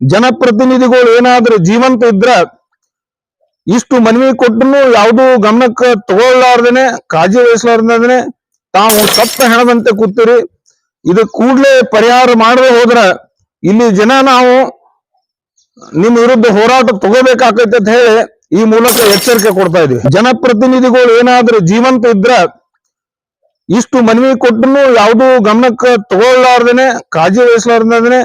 ಜನಪ್ರತಿನಿಧಿಗಳು ಏನಾದ್ರೂ ಜೀವಂತ ಇದ್ರ ಇಷ್ಟು ಮನವಿ ಕೊಟ್ಟನು ಯಾವುದು ಗಮನಕ್ಕೆ ತಗೊಳ್ಳಾರ್ದೇನೆ, ಕಾಳಜಿ ವಹಿಸಲಾರ್ದೇನೆ, ತಾವು ಸತ್ತ ಹೆಣದಂತೆ ಕೂತೀರಿ. ಇದು ಕೂಡಲೇ ಪರಿಹಾರ ಮಾಡದೆ ಹೋದ್ರ ಇಲ್ಲಿ ಜನ ನಾವು ನಿಮ್ಮ ವಿರುದ್ಧ ಹೋರಾಟ ತಗೋಬೇಕಾಕೈತೆ ಅಂತ ಹೇಳಿ ಈ ಮೂಲಕ ಎಚ್ಚರಿಕೆ ಕೊಡ್ತಾ ಇದೀವಿ. ಜನಪ್ರತಿನಿಧಿಗಳು ಏನಾದ್ರೂ ಜೀವಂತ ಇದ್ರ ಇಷ್ಟು ಮನವಿ ಕೊಟ್ಟನು ಯಾವುದು ಗಮನಕ್ಕೆ ತಗೊಳ್ಳಾರ್ದೇನೆ, ಕಾಳಜಿ ವಹಿಸಲಾರ್ದೇನೆ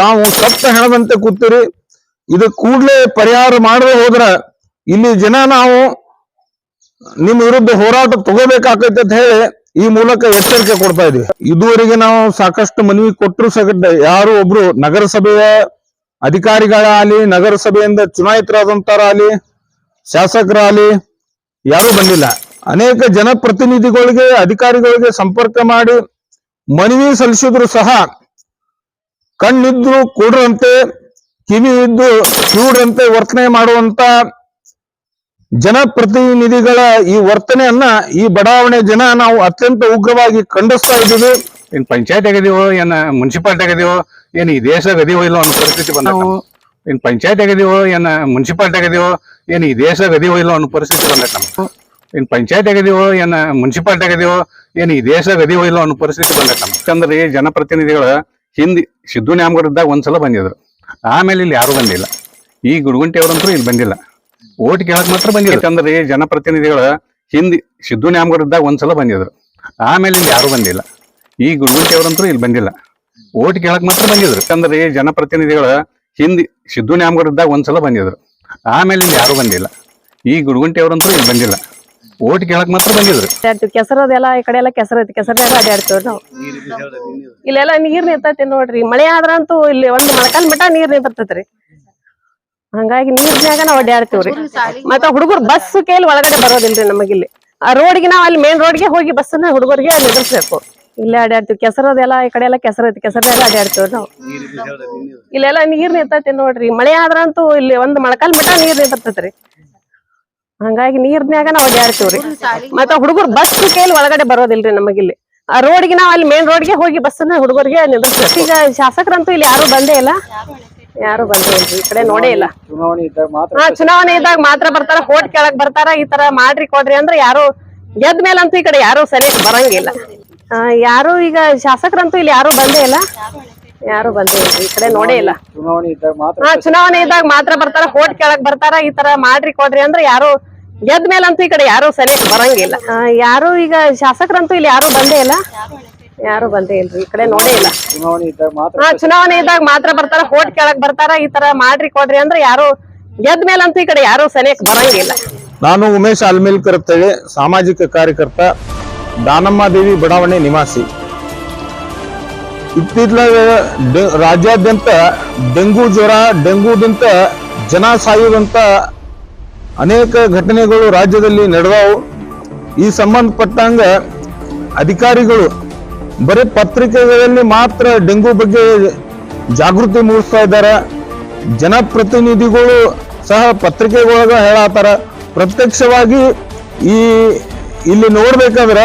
ತಾವು ಸತ್ತ ಹೆಣದಂತೆ ಕೂತೀರಿ, ಇದು ಕೂಡ್ಲೇ ಪರಿಹಾರ ಮಾಡದೆ ಹೋದ್ರ ಇಲ್ಲಿ ಜನ ನಾವು ನಿಮ್ಮ ವಿರುದ್ಧ ಹೋರಾಟ ತಗೋಬೇಕಾಕೈತೆ ಅಂತ ಹೇಳಿ ಈ ಮೂಲಕ ಎಚ್ಚರಿಕೆ ಕೊಡ್ತಾ ಇದೀವಿ. ಇದುವರೆಗೆ ನಾವು ಸಾಕಷ್ಟು ಮನವಿ ಕೊಟ್ಟರು ಸಗಟ್ಟ ಯಾರು ಒಬ್ರು ನಗರಸಭೆಯ ಅಧಿಕಾರಿಗಳಾಗಲಿ, ನಗರಸಭೆಯಿಂದ ಚುನಾಯಿತರಾದಂತಾರಾಗಲಿ, ಶಾಸಕರಾಗಲಿ ಯಾರು ಬಂದಿಲ್ಲ. ಅನೇಕ ಜನಪ್ರತಿನಿಧಿಗಳಿಗೆ, ಅಧಿಕಾರಿಗಳಿಗೆ ಸಂಪರ್ಕ ಮಾಡಿ ಮನವಿ ಸಲ್ಲಿಸಿದ್ರು ಸಹ ಕಣ್ಣಿದ್ದು ಕೂಡ್ರಂತೆ ಕಿವಿ ಇದ್ದು ಕಿವಿಡ್ರಂತೆ ವರ್ತನೆ ಮಾಡುವಂತ ಜನಪ್ರತಿನಿಧಿಗಳ ಈ ವರ್ತನೆಯನ್ನ ಈ ಬಡಾವಣೆ ಜನ ನಾವು ಅತ್ಯಂತ ಉಗ್ರವಾಗಿ ಖಂಡಿಸ್ತಾ ಇದ್ದೀವಿ. ಏನ್ ಪಂಚಾಯತ್ ಆಗಿದೀವೋ ಏನ್ ಮುನ್ಸಿಪಾಲ್ಟಿ ಆಗಿದೀವೋ ಏನ್ ಈ ದೇಶ ಅದೀವೋ ಇಲ್ಲೋ ಅನ್ನೋ ಪರಿಸ್ಥಿತಿ ಬಂದ ಏನ್ ಪಂಚಾಯತ್ ಆಗಿದೀವೋ ಏನ್ ಮುನ್ಸಿಪಾಲ್ಟಿ ಆಗಿದೀವೋ ಏನ್ ಈ ದೇಶ ಅದೀವೋ ಇಲ್ಲೋ ಅನ್ನೋ ಪರಿಸ್ಥಿತಿ ಬಂದೈತೆ ನಮ್ಗೆ. ಏನ್ ಪಂಚಾಯತ್ ಆಗಿದೀವೋ ಏನ್ ಮುನ್ಸಿಪಾಲ್ಟಿ ಆಗಿದೀವೋ ಏನ್ ಈ ದೇಶ ಅದೀವೋ ಇಲ್ಲೋ ಅನ್ನೋ ಪರಿಸ್ಥಿತಿ ಬಂದೈತೆ ನಮ್ಗೆ. ಜನಪ್ರತಿನಿಧಿಗಳ ಹಿಂದಿ, ಸಿದ್ದು ನ್ಯಾಮಗಢದಾಗ ಒಂದ್ಸಲ ಬಂದಿದ್ರು. ಆಮೇಲೆ ಇಲ್ಲಿ ಯಾರು ಬಂದಿಲ್ಲ. ಈ ಗುಡುಗುಂಟೆ ಅವರಂತೂ ಇಲ್ಲಿ ಬಂದಿಲ್ಲ. ಓಟ್ ಕೇಳಕ್ ಮಾತ್ರ ಬಂದಿಲ್ಲ ಯಾಕಂದ್ರೆ ಜನಪ್ರತಿನಿಧಿಗಳ ಹಿಂದಿ, ಸಿದ್ದು ನ್ಯಾಮಗಢದಾಗ ಒಂದ್ಸಲ ಬಂದಿದ್ರು. ಆಮೇಲೆ ಇಲ್ಲಿ ಯಾರು ಬಂದಿಲ್ಲ. ಈ ಗುಡುಗುಂಟೆ ಅವರಂತೂ ಇಲ್ಲಿ ಬಂದಿಲ್ಲ. ಓಟ್ ಕೇಳಕ್ ಮಾತ್ರ ಬಂದಿದ್ರು. ಯಾಕಂದ್ರೆ ಜನಪ್ರತಿನಿಧಿಗಳ ಹಿಂದಿ, ಸಿದ್ದು ನ್ಯಾಮಗಢದಾಗ ಒಂದ್ಸಲ ಬಂದಿದ್ರು. ಆಮೇಲೆ ಇಲ್ಲಿ ಯಾರು ಬಂದಿಲ್ಲ. ಈ ಗುಡುಗುಂಟೆ ಅವರಂತೂ ಇಲ್ಲಿ ಬಂದಿಲ್ಲ. ಓಟ್ ಕೇಳಕ್ ಮಾತ್ರ ಬಂದಿದ್ರು. ಕೆಸರದೆಲ್ಲ ಈ ಕಡೆ ಎಲ್ಲ ಕೆಸರ ಐತಿ ಕೆಸರದಾಗ ಅಡ್ಯಾಡ್ತೇವ್ರಿ ನಾವು. ಇಲ್ಲೆಲ್ಲ ನೀರ್ ನಿಂತೈತಿ ನೋಡ್ರಿ, ಮಳೆ ಆದ್ರಂತೂ ಇಲ್ಲಿ ಒಂದ್ ಮಳಕಾಲ್ ಮಟ ನೀರ್ ನಿಂತಿರ್ತೈತ್ರಿ ಹಂಗಾಗಿ ನೀರ್ನ್ಯಾಗ ನಾವ್ ಅಡ್ಯಾಡ್ತೇವ್ರಿ. ಮತ್ತ ಹುಡುಗರು ಬಸ್ ಕೇಳಿ ಒಳಗಡೆ ಬರೋದಿಲ್ರಿ ನಮಗಿಲ್ಲಿ ಆ ರೋಡ್ಗೆ ನಾವ್ ಅಲ್ಲಿ ಮೇನ್ ರೋಡ್ಗೆ ಹೋಗಿ ಬಸ್ಸನ್ನ ಹುಡುಗರಿಗೆ ನಿಲ್ಲಿಸ್ಬೇಕು ಇಲ್ಲೇ ಅಡ್ಯಾಡ್ತೀವಿ ಕೆಸರದೆಲ್ಲ ಈ ಕಡೆ ಎಲ್ಲ ಕೆಸರ ಐತಿ ಕೆಸರದಾಗ ಅಡ್ಯಾಡ್ತೇವ್ರಿ ನಾವು. ಇಲ್ಲೆಲ್ಲ ನೀರ್ ನಿಂತೈತಿ ನೋಡ್ರಿ, ಮಳೆ ಆದ್ರಂತೂ ಇಲ್ಲಿ ಒಂದ್ ಮಳಕಾಲ್ ಮಟ ನೀರ್ ನಿಂತಿರ್ತೈತ್ರಿ ಹಂಗಾಗಿ ನೀರ್ನ್ಯಾಗ ನಾವ್ ಅಡ್ಯಾಡ್ತೀವ್ರಿ. ಮತ್ತ ಹುಡುಗರು ಬಸ್ ಕೇಳಿ ಒಳಗಡೆ ಬರೋದಿಲ್ರಿ ನಮಗಿಲ್ಲಿ. ಆ ರೋಡ್ಗೆ ನಾವ್ ಅಲ್ಲಿ ಮೇನ್ ರೋಡ್ಗೆ ಹೋಗಿ ಬಸ್ಸನ್ನ ಹುಡುಗರಿಗೆ ನಿಂದಿರ್ಸ್ಬೇಕು ಈಗ ಶಾಸಕರಂತೂ ಇಲ್ಲಿ ಯಾರು ಬಂದೇ ಇಲ್ಲ. ಯಾರು ಬಂದೇ ಇಲ್ರಿ ಈ ಕಡೆ ನೋಡೇ ಇಲ್ಲ. ಚುನಾವಣೆ ಇದ್ದಾಗ ಮಾತ್ರ ಹಾ ಚುನಾವಣೆ ಇದ್ದಾಗ ಮಾತ್ರ ಬರ್ತಾರ ಓಟ್ ಕೆಳಗ್ ಬರ್ತಾರ ಈ ತರ ಮಾಡ್ರಿ ಕೊಡ್ರಿ ಅಂದ್ರೆ ಯಾರು ಗೆದ್ದ ಮೇಲಂತೂ ಈ ಕಡೆ ಯಾರು ಸರಿಯಾಗಿ ಬರಂಗಿಲ್ಲ. ಯಾರು ಈಗ ಶಾಸಕರಂತೂ ಇಲ್ಲಿ ಯಾರು ಬಂದೇ ಇಲ್ಲ. ಯಾರು ಬಂದಿಲ್ಲ ಈ ಕಡೆ ನೋಡೇ ಇಲ್ಲ. ಚುನಾವಣೆ ಇದ್ದಾಗ ಮಾತ್ರ ಹಾ ಚುನಾವಣೆ ಇದ್ದಾಗ ಮಾತ್ರ ಬರ್ತಾರ ಹೋಟ್ ಕೆಳಗ್ ಬರ್ತಾರ ಈ ತರ ಮಾಡ್ರಿ ಕೊಡ್ರಿ ಅಂದ್ರೆ ಯಾರು ಗೆದ್ದ ಮೇಲಂತೂ ಈ ಕಡೆ ಯಾರು ಸರಿಯಾಗಿ ಬರಂಗಿಲ್ಲ. ಆ, ಯಾರು ಈಗ ಶಾಸಕರಂತೂ ಇಲ್ಲಿ ಯಾರು ಬಂದೇ ಇಲ್ಲ. ಯಾರು ಬಂದೇ ಇಲ್ರಿ ಈ ಕಡೆ ನೋಡೇ ಇಲ್ಲ. ಚುನಾವಣೆ ಇದ್ದಾಗ ಮಾತ್ರ ಹಾ ಚುನಾವಣೆ ಇದ್ದಾಗ ಮಾತ್ರ ಬರ್ತಾರ ಹೋಟ್ ಕೆಳಗ್ ಬರ್ತಾರ ಈ ತರ ಮಾಡ್ರಿ ಕೊಡ್ರಿ ಅಂದ್ರೆ ಯಾರು ಗೆದ್ದ ಮೇಲಂತೂ ಈ ಕಡೆ ಯಾರು ಸನಿಯಕ್ ಬರಂಗಿಲ್ಲ. ನಾನು ಉಮೇಶ್ ಅಲ್ಮಿಲ್ ಅಂತೇಳಿ ಸಾಮಾಜಿಕ ಕಾರ್ಯಕರ್ತ ದಾನಮ್ಮ ದೇವಿ ಬಡಾವಣೆ ನಿವಾಸಿ. ಇತ್ತಿತ್ತಲಾಗ ಡೆ- ರಾಜ್ಯಾದ್ಯಂತ ಡೆಂಗು ಜ್ವರ ಡೆಂಗುದಂತ ಜನ ಸಾಯುವಂತ ಅನೇಕ ಘಟನೆಗಳು ರಾಜ್ಯದಲ್ಲಿ ನಡೆದವು. ಈ ಸಂಬಂಧಪಟ್ಟಂಗ ಅಧಿಕಾರಿಗಳು ಬರೀ ಪತ್ರಿಕೆಗಳಲ್ಲಿ ಮಾತ್ರ ಡೆಂಗು ಬಗ್ಗೆ ಜಾಗೃತಿ ಮೂಡಿಸ್ತಾ ಇದ್ದಾರೆ. ಜನಪ್ರತಿನಿಧಿಗಳು ಸಹ ಪತ್ರಿಕೆಗಳಾಗ ಹೇಳತ್ತಾರ ಪ್ರತ್ಯಕ್ಷವಾಗಿ ಈ ಇಲ್ಲಿ ನೋಡ್ಬೇಕಾದ್ರ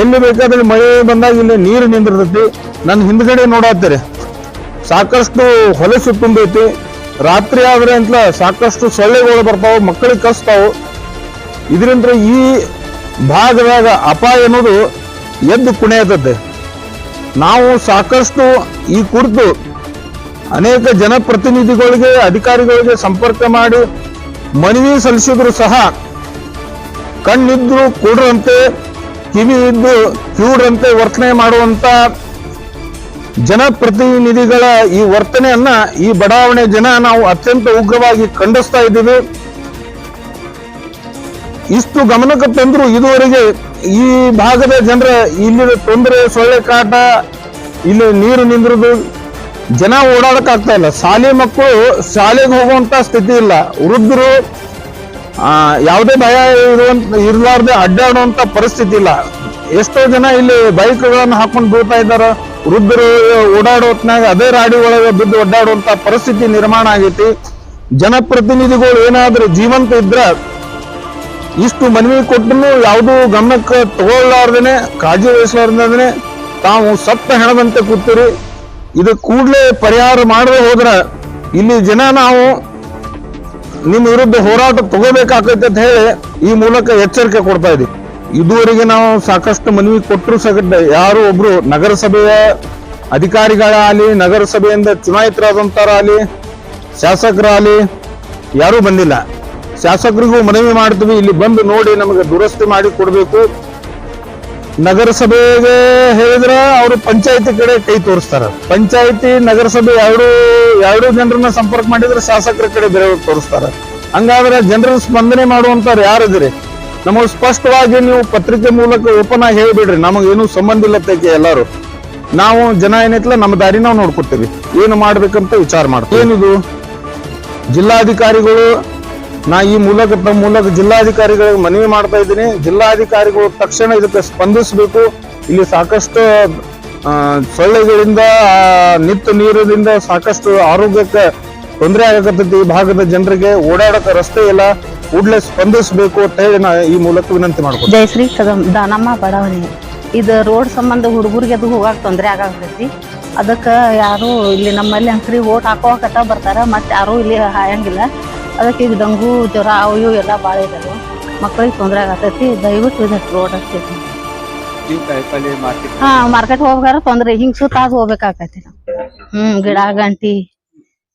ಎಲ್ಲಿ ಬೇಕಾದ್ರೆ ಮಳೆ ಬಂದಾಗ ಇಲ್ಲಿ ನೀರು ನಿಂದಿರ್ತೈತಿ. ನನ್ನ ಹಿಂದ್ಗಡೆ ನೋಡತ್ತೀರಿ. ಸಾಕಷ್ಟು ಹೊಲಸು ತುಂಬೈತಿ ರಾತ್ರಿ ಆದರೆ ಅಂತಲ ಸಾಕಷ್ಟು ಸೊಳ್ಳೆಗಳು ಬರ್ತಾವೆ, ಮಕ್ಕಳಿಗೆ ಕಸ್ತಾವು ಇದರಿಂದ ಈ ಭಾಗದಾಗ ಅಪಾಯ ಅನ್ನೋದು ಎದ್ದು ಕುಣಿಯತದೆ ನಾವು ಸಾಕಷ್ಟು ಈ ಕುರಿತು ಅನೇಕ ಜನಪ್ರತಿನಿಧಿಗಳಿಗೆ, ಅಧಿಕಾರಿಗಳಿಗೆ ಸಂಪರ್ಕ ಮಾಡಿ ಮನವಿ ಸಲ್ಲಿಸಿದ್ರು ಸಹ ಕಣ್ಣಿದ್ರು ಕೂಡ್ರಂತೆ. ಕಿವಿ ಇದ್ದು ಕಿವುಡ್ರಂತೆ ವರ್ತನೆ ಮಾಡುವಂತ ಜನಪ್ರತಿನಿಧಿಗಳ ಈ ವರ್ತನೆಯನ್ನ ಈ ಬಡಾವಣೆ ಜನ ನಾವು ಅತ್ಯಂತ ಉಗ್ರವಾಗಿ ಖಂಡಿಸ್ತಾ ಇದ್ದೀವಿ. ಇಷ್ಟು ಗಮನಕ್ಕೆ ತಂದ್ರು ಇದುವರೆಗೆ ಈ ಭಾಗದ ಜನರ ಇಲ್ಲಿನ ತೊಂದರೆ, ಸೊಳ್ಳೆ ಕಾಟ, ಇಲ್ಲಿ ನೀರು ನಿಂದ್ರದು ಜನ ಓಡಾಡಕ್ ಆಗ್ತಾ ಇಲ್ಲ. ಶಾಲೆ ಮಕ್ಕಳು ಶಾಲೆಗೆ ಹೋಗುವಂತ ಸ್ಥಿತಿ ಇಲ್ಲ. ವೃದ್ಧರು ಯಾವುದೇ ಭಯ ಇರುವಂತ ಇರಲಾರ್ದೆ ಅಡ್ಡಾಡುವಂತ ಪರಿಸ್ಥಿತಿ ಇಲ್ಲ. ಎಷ್ಟೋ ಜನ ಇಲ್ಲಿ ಬೈಕ್ಗಳನ್ನು ಹಾಕೊಂಡು ಬೀಳ್ತಾ ಇದ್ದಾರೆ. ವೃದ್ಧರು ಓಡಾಡೋ ಹೊತ್ನಾಗ ಅದೇ ರಾಡಿ ಒಳಗೆ ಬಿದ್ದು ಒಡ್ಡಾಡುವಂತ ಪರಿಸ್ಥಿತಿ ನಿರ್ಮಾಣ ಆಗೈತಿ. ಜನಪ್ರತಿನಿಧಿಗಳು ಏನಾದ್ರೂ ಜೀವಂತ ಇದ್ರ ಇಷ್ಟು ಮನವಿ ಕೊಟ್ಟನು ಯಾವುದು ಗಮನಕ್ಕೆ ತಗೊಳ್ಳಾರ್ದೇನೆ, ಕಾಳಜಿ ವಹಿಸಲಾರ್ದೇನೆ ತಾವು ಸತ್ತ ಹೆಣದಂತೆ ಕೂತೀರಿ. ಇದು ಕೂಡಲೇ ಪರಿಹಾರ ಮಾಡದೆ ಹೋದ್ರೆ ಇಲ್ಲಿ ಜನ ನಾವು ನಿಮ್ಮ ವಿರುದ್ಧ ಹೋರಾಟ ತಗೋಬೇಕಾಗತ್ತೆ ಅಂತ ಹೇಳಿ ಈ ಮೂಲಕ ಎಚ್ಚರಿಕೆ ಕೊಡ್ತಾ ಇದೆ ಇದುವರೆಗೆ ನಾವು ಸಾಕಷ್ಟು ಮನವಿ ಕೊಟ್ಟರು ಸಹ ಯಾರು ಒಬ್ರು ನಗರಸಭೆಯ ಅಧಿಕಾರಿಗಳಾಗಲಿ, ನಗರಸಭೆಯಿಂದ ಚುನಾಯಿತರಾದಂತರಾಗಲಿ, ಶಾಸಕರಾಗಲಿ ಯಾರೂ ಬಂದಿಲ್ಲ. ಶಾಸಕರಿಗೂ ಮನವಿ ಮಾಡ್ತೀವಿ. ಇಲ್ಲಿ ಬಂದು ನೋಡಿ ನಮಗೆ ದುರಸ್ತಿ ಮಾಡಿ ಕೊಡಬೇಕು. ನಗರಸಭೆಗೆ ಹೇಳಿದ್ರೆ ಅವರು ಪಂಚಾಯತಿ ಕಡೆ ಕೈ ತೋರಿಸ್ತಾರ. ಪಂಚಾಯತಿ ನಗರಸಭೆ ಎರಡು ಎರಡು ಜನರನ್ನ ಸಂಪರ್ಕ ಮಾಡಿದ್ರೆ ಶಾಸಕರ ಕಡೆ ಬೇರೆ ತೋರಿಸ್ತಾರೆ. ಹಂಗಾದ್ರೆ ಜನರ ಸ್ಪಂದನೆ ಮಾಡುವಂತವ್ರು ಯಾರಿದ್ರಿ ನಮಗೆ ಸ್ಪಷ್ಟವಾಗಿ ನೀವು ಪತ್ರಿಕೆ ಮೂಲಕ ಓಪನ್ ಆಗಿ ಹೇಳಿಬಿಡ್ರಿ. ನಮಗೇನು ಸಂಬಂಧ ಇಲ್ಲ ತೆಗೆ ಎಲ್ಲರೂ. ನಾವು ಜನ ಏನೈತಲ್ಲ ನಮ್ಮ ದಾರಿ ನಾವು ನೋಡ್ಕೊತೀವಿ. ಏನು ಮಾಡ್ಬೇಕಂತ ವಿಚಾರ ಮಾಡ್ತೀವಿ. ಏನಿದು? ಜಿಲ್ಲಾಧಿಕಾರಿಗಳು ನಾ ಈ ಮೂಲಕ ಮೂಲಕ ಜಿಲ್ಲಾಧಿಕಾರಿಗಳಿಗೆ ಮನವಿ ಮಾಡ್ತಾ ಇದ್ದೀನಿ. ಜಿಲ್ಲಾಧಿಕಾರಿಗಳು ತಕ್ಷಣ ಇದಕ್ಕೆ ಸ್ಪಂದಿಸಬೇಕು. ಇಲ್ಲಿ ಸಾಕಷ್ಟು ಸೊಳ್ಳೆಗಳಿಂದ ನಿತ್ತು ನೀರಿನಿಂದ ಸಾಕಷ್ಟು ಆರೋಗ್ಯಕ್ಕೆ ತೊಂದರೆ ಆಗಕತ್ತೈತಿ ಈ ಭಾಗದ ಜನರಿಗೆ. ಓಡಾಡಕ ರಸ್ತೆ ಇಲ್ಲ. ಕೂಡಲೇ ಸ್ಪಂದಿಸಬೇಕು ಅಂತ ಹೇಳಿ ನಾ ಈ ಮೂಲಕ ವಿನಂತಿ ಮಾಡ್ಕೊತೀನಿ ಜಯಶ್ರೀ ದಾನಮ್ಮ ಬಡಾವಣೆ. ಇದು ರೋಡ್ ಸಂಬಂಧ ಹುಡುಗರಿಗೆ ಅದು ಹೋಗಾಕ ತೊಂದರೆ ಆಗಾಕತ್ತೈತಿ. ಅದಕ್ಕೆ ಯಾರು ಇಲ್ಲಿ ನಮ್ಮಲ್ಲಿ ಅಂಕ್ರಿ ಓಟ್ ಹಾಕೋಕತ್ತ ಬರ್ತಾರೆ. ಮತ್ತೆ ಯಾರು ಇಲ್ಲಿ ಹಾಯಂಗಿಲ್ಲ. ಅದಕ್ಕೆ ಇದು ದಂಗು ಜ್ವರ ಅವು ಇವು ಎಲ್ಲ ಭಾಳ ಇದಾವೆ. ಮಕ್ಕಳಿಗೆ ತೊಂದರೆ ಆಗತೈತಿ ದಯವಿಟ್ಟು ಇದಕ್ಕೆ ರೋಡ್ ಹಚ್ತೈತಿ ಮಾರ್ಕೆಟ್ ಹಾ ಮಾರ್ಕೆಟ್ ಹೋಗ್ಬೇಕಾರ ತೊಂದರೆ ಹಿಂಗ್ ಸುತ್ತ ಹೋಗ್ಬೇಕಾಕೈತಿ ನಾವು ಹ್ಮ್ ಗಿಡ ಗಂಟಿ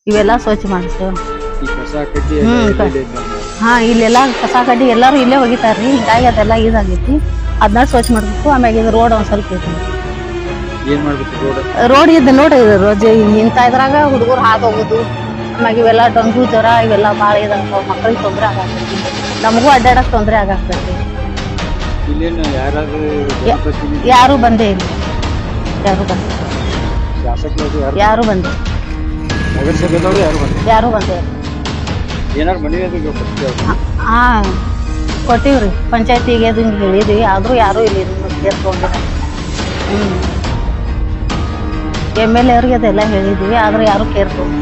ಇವೆಲ್ಲ ಸ್ವಚ್ಛ ಮಾಡಿಸು. ಇದೆ. ಹಾ ಇಲ್ಲೆಲ್ಲ ಕಸ ಕಡ್ಡಿ ಎಲ್ಲಾರು ಇಲ್ಲೇ ಒಗಿತಾರ್ರಿ ಹಿಂಗಾಗಿ ಅದೆಲ್ಲ ಇದಾಗೈತಿ. ಅದನ್ನ ಸ್ವಚ್ಛ ಮಾಡ್ಬೇಕು ಆಮೇಲೆ ಇದು ರೋಡ್ ಒಂದ್ ಸ್ವಲ್ಪ ಐತಿ ರೋಡ್ ಇದ್ ಇದ್ದ ನೋಡ್ರಿ ಇದು ರೋಜ್ ಇಂತ ಇದ್ರಾಗ ಹುಡುಗರು ಹಾದ್ ಹೋಗುದು. ಆಮ್ಯಾಗ ಇವೆಲ್ಲ ಡೊಂಗು ಜ್ವರ ಇವೆಲ್ಲ ಭಾಳ ಇದಂತ ಮಕ್ಕಳಿಗೆ ತೊಂದರೆ ಆಗತ್ತೆ ನಮಗೂ ಅಡ್ಡಾಡಕ್ಕೆ ತೊಂದರೆ ಆಗತ್ತೆ ಯಾರು ಬಂದೇ ಇಲ್ಲ. ಯಾರು ಬಂದೆ ಯಾರು? ಬಂದೆ ಯಾರು ಬಂದೆ ಹಾ ಕೊಟ್ಟಿವ್ರಿ ಪಂಚಾಯತಿಗೆ ಅದು ಹಿಂಗೆ ಹೇಳಿದ್ವಿ. ಆದರೂ ಯಾರು ಇಲ್ಲಿ ಸೇರ್ಕೊಂಡಿಲ್ಲ. ಹ್ಮ್. ಎಂ ಎಲ್ ಎವ್ರಿಗೆ ಅದೆಲ್ಲ ಹೇಳಿದ್ವಿ. ಆದ್ರೆ ಯಾರು ಕೇರ್ ಹ್ಮ್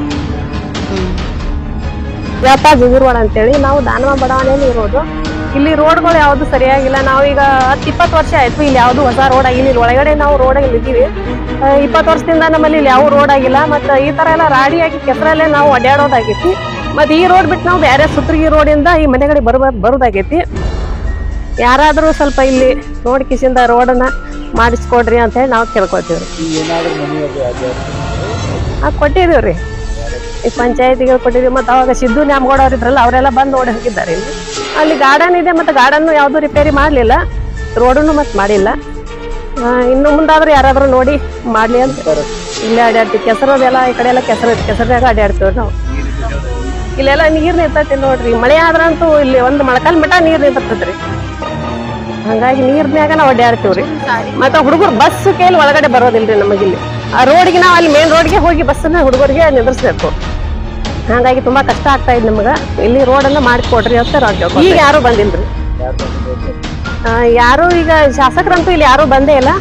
ವ್ಯಾಪ ಜುಗುರ್ವಾಡ ಅಂತೇಳಿ ನಾವು ದಾನವ ಬಡಾವಣೆಯಲ್ಲಿ ಇರೋದು. ಇಲ್ಲಿ ರೋಡ್ಗಳು ಯಾವ್ದು ಸರಿಯಾಗಿಲ್ಲ. ನಾವೀಗ ಹತ್ತು ಇಪ್ಪತ್ತು ವರ್ಷ ಆಯ್ತು ಇಲ್ಲಿ ಯಾವ್ದು ಹೊಸ ರೋಡ್ ಆಗಿಲ್ಲ. ಇಲ್ಲಿ ಒಳಗಡೆ ನಾವು ರೋಡಲ್ಲಿ ಇದ್ದೀವಿ. ಇಪ್ಪತ್ತು ವರ್ಷದಿಂದ ನಮ್ಮಲ್ಲಿ ಇಲ್ಲಿ ಯಾವ ರೋಡ್ ಆಗಿಲ್ಲ. ಮತ್ತೆ ಈ ತರ ಎಲ್ಲ ರಾಡಿಯಾಗಿ ಕೆಸರಲ್ಲೇ ನಾವು ಅಡ್ಡಾಡೋದಾಗೈತಿ ಮತ್ತೆ ಈ ರೋಡ್ ಬಿಟ್ಟು ನಾವು ಬೇರೆ ಸುತ್ತಗಿ ರೋಡಿಂದ ಈ ಮನೆಗಡೆ ಬರ್ಬ ಬರೋದಾಗೈತಿ. ಯಾರಾದರೂ ಸ್ವಲ್ಪ ಇಲ್ಲಿ ರೋಡ್ ಕಿಸಿಂದ ರೋಡನ್ನ ಮಾಡಿಸ್ಕೊಡ್ರಿ ಅಂತ ಹೇಳಿ ನಾವು ಕೇಳ್ಕೊತೀವ್ರಿ ಈಗ ಈ ಪಂಚಾಯತಿಗೆ ಕೊಟ್ಟಿದ್ವಿ ಮತ್ತೆ ಅವಾಗ ಸಿದ್ದು ನ್ಯಾಮಗೌಡ ಅವ್ರು ಇದ್ರಲ್ಲ, ಅವರೆಲ್ಲ ಬಂದು ನೋಡಿ ಹೋಗಿದ್ದಾರೆ ಇಲ್ಲಿ. ಅಲ್ಲಿ ಗಾರ್ಡನ್ ಇದೆ, ಮತ್ತೆ ಗಾರ್ಡನ್ ಯಾವುದೂ ರಿಪೇರಿ ಮಾಡಲಿಲ್ಲ. ರೋಡನ್ನು ಮತ್ತೆ ಮಾಡಿಲ್ಲ. ಇನ್ನು ಮುಂದಾದ್ರೂ ಯಾರಾದರೂ ನೋಡಿ ಮಾಡ್ಲಿ ಅಂತ. ಇಲ್ಲೇ ಅಡ್ಡಾಡ್ತೀವಿ ಕೆಸರದೆಲ್ಲ ಈ ಕಡೆ ಎಲ್ಲ ಕೆಸರು ಕೆಸರದಾಗ ಅಡ್ಡಾಡ್ತೀವಿ ನಾವು. ಇಲ್ಲೆಲ್ಲ ನೀರ್ ನಿಂತೈತಿ ನೋಡ್ರಿ. ಮಳೆ ಆದ್ರಂತೂ ಇಲ್ಲಿ ಒಂದು ಮೊಳಕಾಲ್ ಮಟ ನೀರ್ ನಿಂತಿರ್ತೈತ್ರಿ ಹಂಗಾಗಿ ನೀರ್ನ್ಯಾಗ ನಾವು ಅಡ್ಡಾಡ್ತೀವ್ರಿ ಮತ್ತೆ ಹುಡುಗರು ಬಸ್ ಕೈಲಿ ಒಳಗಡೆ ಬರೋದಿಲ್ರಿ ನಮಗಿಲ್ಲಿ. ಆ ರೋಡ್ಗೆ ನಾವು ಅಲ್ಲಿ ಮೇನ್ ರೋಡ್ಗೆ ಹೋಗಿ ಬಸ್ಸನ್ನ ಹುಡುಗರಿಗೆ ನಿಂದ್ರಿಸ್ಬೇಕು. ಹಂಗಾಗಿ ತುಂಬಾ ಕಷ್ಟ ಆಗ್ತಾ ಇದೆ ನಮಗ. ಇಲ್ಲಿ ರೋಡ್ ಅನ್ನ ಮಾಡಿಕೊಡ್ರಿ ಅಂತ ನಾವು. ಈಗ ಯಾರು ಬಂದಿಲ್ರಿ? ಯಾರು ಈಗ ಶಾಸಕರಂತೂ ಇಲ್ಲಿ ಯಾರು ಬಂದೇ ಇಲ್ಲ.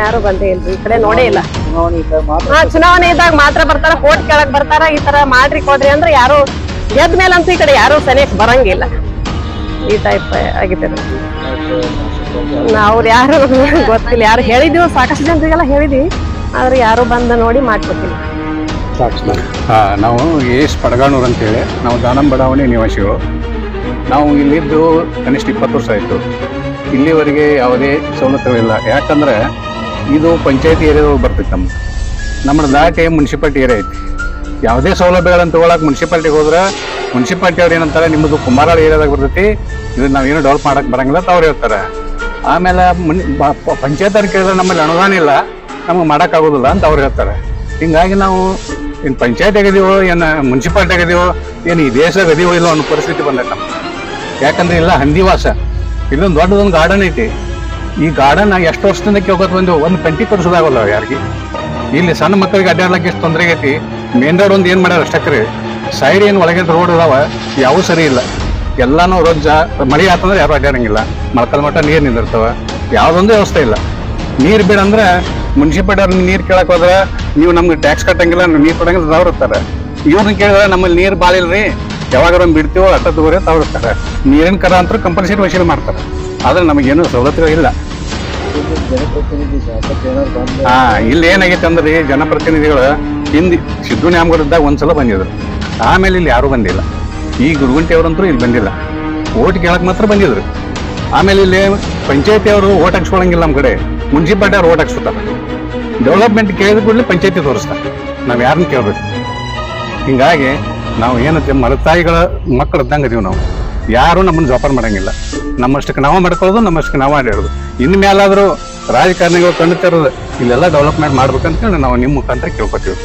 ಯಾರು ಬಂದೇ ಇಲ್ರಿ ಈ ಕಡೆ ನೋಡೇ ಇಲ್ಲ. ಚುನಾವಣೆ ಇದ್ದಾಗ ಮಾತ್ರ ಹಾ ಚುನಾವಣೆ ಇದ್ದಾಗ ಮಾತ್ರ ಬರ್ತಾರ ಕೋರ್ಟ್ ಕೆಳಗ್ ಬರ್ತಾರ ಈ ತರ ಮಾಡ್ರಿ ಕೊಡ್ರಿ ಅಂದ್ರೆ ಯಾರು ಎದ್ದ ಮೇಲೆ ಅಂತೂ ಈ ಕಡೆ ಯಾರು ಸನಿಯಕ್ ಬರಂಗಿಲ್ಲ. ಈ ಟೈಪ್ ಆಗಿದೆ ಅವ್ರು ಯಾರು ಗೊತ್ತಿಲ್ಲ ಯಾರು ಹೇಳಿದ್ವಿ ಸಾಕಷ್ಟು ಜನರಿಗೆಲ್ಲ ಹೇಳಿದ್ವಿ ಆದ್ರೆ ಯಾರು ಬಂದ ನೋಡಿ ಮಾಡ್ಕೊಟ್ಟಿಲ್ಲ. ಹಾ ನಾವು ಎಸ್ ಪಡಗಾಣೂರ್ ಅಂತೇಳಿ, ನಾವು ದಾನಂ ಬಡಾವಣೆ ನಿವಾಸಿಗಳು. ನಾವು ಇಲ್ಲಿದ್ದು ಕನಿಷ್ಠ ಇಪ್ಪತ್ತು ವರ್ಷ ಆಯಿತು. ಇಲ್ಲಿವರೆಗೆ ಯಾವುದೇ ಸವಲತ್ತುಗಳಿಲ್ಲ. ಯಾಕಂದರೆ ಇದು ಪಂಚಾಯತಿ ಏರಿಯಾದೊಳಗೆ ಬರ್ತೈತೆ ನಮ್ದು. ನಮ್ಮ ದಾಟಿ ಮುನ್ಸಿಪಾಲ್ಟಿ ಏರಿಯಾ ಐತಿ. ಯಾವುದೇ ಸೌಲಭ್ಯಗಳನ್ನು ತೊಗೊಳಕ್ಕೆ ಮುನ್ಸಿಪಾಲ್ಟಿಗೆ ಹೋದ್ರೆ ಮುನ್ಸಿಪಾಲ್ಟಿ ಅವ್ರು ಏನಂತಾರೆ, ನಿಮ್ಮದು ಕುಮಾರಾಳ ಏರಿಯಾದಾಗ ಬರ್ತೈತಿ, ಇದು ನಾವೇನು ಡೆವಲಪ್ ಮಾಡೋಕ್ಕೆ ಬರಂಗಿಲ್ಲ ಅಂತ ಅವ್ರು ಹೇಳ್ತಾರೆ. ಆಮೇಲೆ ಮುನ್ ಪಂಚಾಯತ್ ಕೇಳಿದ್ರೆ ನಮ್ಮಲ್ಲಿ ಅನುದಾನ ಇಲ್ಲ, ನಮಗೆ ಮಾಡೋಕ್ಕಾಗೋದಿಲ್ಲ ಅಂತ ಅವ್ರು ಹೇಳ್ತಾರೆ. ಹೀಗಾಗಿ ನಾವು ಏನು ಪಂಚಾಯತ್ ಆಗಿದೀವೋ, ಏನು ಮುನ್ಸಿಪಾಲ್ಟಿ ಆಗಿದೀವೋ, ಏನು ಈ ದೇಶದಾಗ ಅದೀವೋ ಇಲ್ಲೋ ಅನ್ನೋ ಪರಿಸ್ಥಿತಿ ಬಂದೈತೆ ಯಾಕಂದ್ರೆ ಇಲ್ಲ ಹಂದಿವಾಸ ಇಲ್ಲೊಂದು ದೊಡ್ಡದೊಂದು ಗಾರ್ಡನ್ ಐತಿ. ಈ ಗಾರ್ಡನ್ ಎಷ್ಟು ವರ್ಷದಿಂದ ಕೇಳ್ಕೊತ ಬಂದು ಒಂದು ಪಂಟಿ ಕಟ್ಸೋದಾಗಲ್ಲ ಯಾರಿಗೆ? ಇಲ್ಲಿ ಸಣ್ಣ ಮಕ್ಕಳಿಗೆ ಅಡ್ಡಾಡ್ಲಕ್ಕೆ ಎಷ್ಟು ತೊಂದರೆ ಐತಿ ಮೇನ್ ರೋಡ್ ಒಂದು ಏನು ಮಾಡ್ಯಾರ ಅಷ್ಟಕ್ರಿ ಸೈಡ್ ಏನು ಒಳಗೆ ರೋಡ್ ಅದಾವ, ಯಾವೂ ಸರಿ ಇಲ್ಲ. ಎಲ್ಲಾನು ರೊಜ್ಜ. ಮಳೆ ಆತಂದ್ರೆ ಯಾರು ಅಡ್ಡಾಡಂಗಿಲ್ಲ ಮಳಕಲ್ ಮಟ್ಟ ನೀರು ನಿಂದಿರ್ತಾವ. ಯಾವುದೊಂದು ವ್ಯವಸ್ಥೆ ಇಲ್ಲ. ನೀರು ಬಿಡ ಅಂದ್ರೆ ಮುನ್ಸಿಪಾಲ್ಟಿ ನೀರು ಕೇಳಕ್ ಹೋದ್ರೆ ನೀವು ನಮ್ಗೆ ಟ್ಯಾಕ್ಸ್ ಕಟ್ಟಂಗಿಲ್ಲ ನೀರು ಕೊಡಂಗಿಲ್ಲ ಅವ್ರು ಇರ್ತಾರೆ ಇವ್ರನ್ನ ಕೇಳಿದ್ರೆ ನಮ್ಮಲ್ಲಿ ನೀರು ಬಾಳ ಇಲ್ರಿ ಒಂದು ಬಿಡ್ತೀವೋ ಅಟ್ಟ ದೂರ ತವರುತ್ತಾರೆ ನೀರಿನ ಕರ ಅಂತ ಕಂಪಲ್ಸರಿ ವಸೂಲಿ ಮಾಡ್ತಾರೆ. ಆದ್ರೆ ನಮಗೇನು ಸವಲತ್ತುಗಳು ಇಲ್ಲ. ಜನಪ್ರತಿನಿಧಿ ಶಾಸಕ ಏನಾದ್ರು ಬಂದು ಹಾ, ಇಲ್ಲಿ ಏನಾಗೈತೆ ಅಂದ್ರೆ ಜನಪ್ರತಿನಿಧಿಗಳು ಹಿಂದಿ, ಸಿದ್ದು ನ್ಯಾಮಗೌಡ ಇದ್ದಾಗ ಒಂದ್ಸಲ ಬಂದಿದ್ರು. ಆಮೇಲೆ ಇಲ್ಲಿ ಯಾರೂ ಬಂದಿಲ್ಲ. ಈ ಗುರುಗುಂಟಿ ಅವರಂತೂ ಇಲ್ಲಿ ಬಂದಿಲ್ಲ. ಓಟ್ ಕೇಳಕ್ ಮಾತ್ರ ಬಂದಿದ್ರು. ಆಮೇಲೆ ಇಲ್ಲಿ ಪಂಚಾಯತಿ ಅವರು ಓಟ್ ಹಾಕ್ಸ್ಕೊಳಂಗಿಲ್ಲ ನಮ್ಮ ಕಡೆ. ಮುನ್ಸಿಪಾಲ್ಟಿ ಅವ್ರು ಓಟ್ ಹಾಕ್ಸ್ಕೊತಾರೆ ಡೆವಲಪ್ಮೆಂಟ್ ಕೇಳಿದ ಕೂಡಲೇ ಪಂಚಾಯತಿ ತೋರಿಸ್ತಾರೆ. ನಾವು ಯಾರನ್ನ ಕೇಳಬೇಕು? ಹಿಂಗಾಗಿ ನಾವು ಏನಂತೆ ಮರತಾಯಿಗಳ ಮಕ್ಕಳು ಇದ್ದಂಗೆ ಅದೀವಿ ನಾವು. ಯಾರು ನಮ್ಮನ್ನು ಜೋಪಾನ ಮಾಡೋಂಗಿಲ್ಲ. ನಮ್ಮಷ್ಟಕ್ಕೆ ನಾವು ಮಾಡ್ಕೊಳ್ಳೋದು, ನಮ್ಮಷ್ಟಕ್ಕೆ ನಾವು ಹೇಳೋದು ಇನ್ನು ಮೇಲಾದರೂ ರಾಜಕಾರಣಿಗಳು ಕಣ್ಣು ತೆರೆದು, ಇಲ್ಲೆಲ್ಲ ಡೆವಲಪ್ಮೆಂಟ್ ಮಾಡ್ಬೇಕಂತ ಹೇಳಿ ನಾವು ನಿಮ್ಮ ಮುಖಾಂತರ ಕೇಳ್ಕೊತೀವಿ.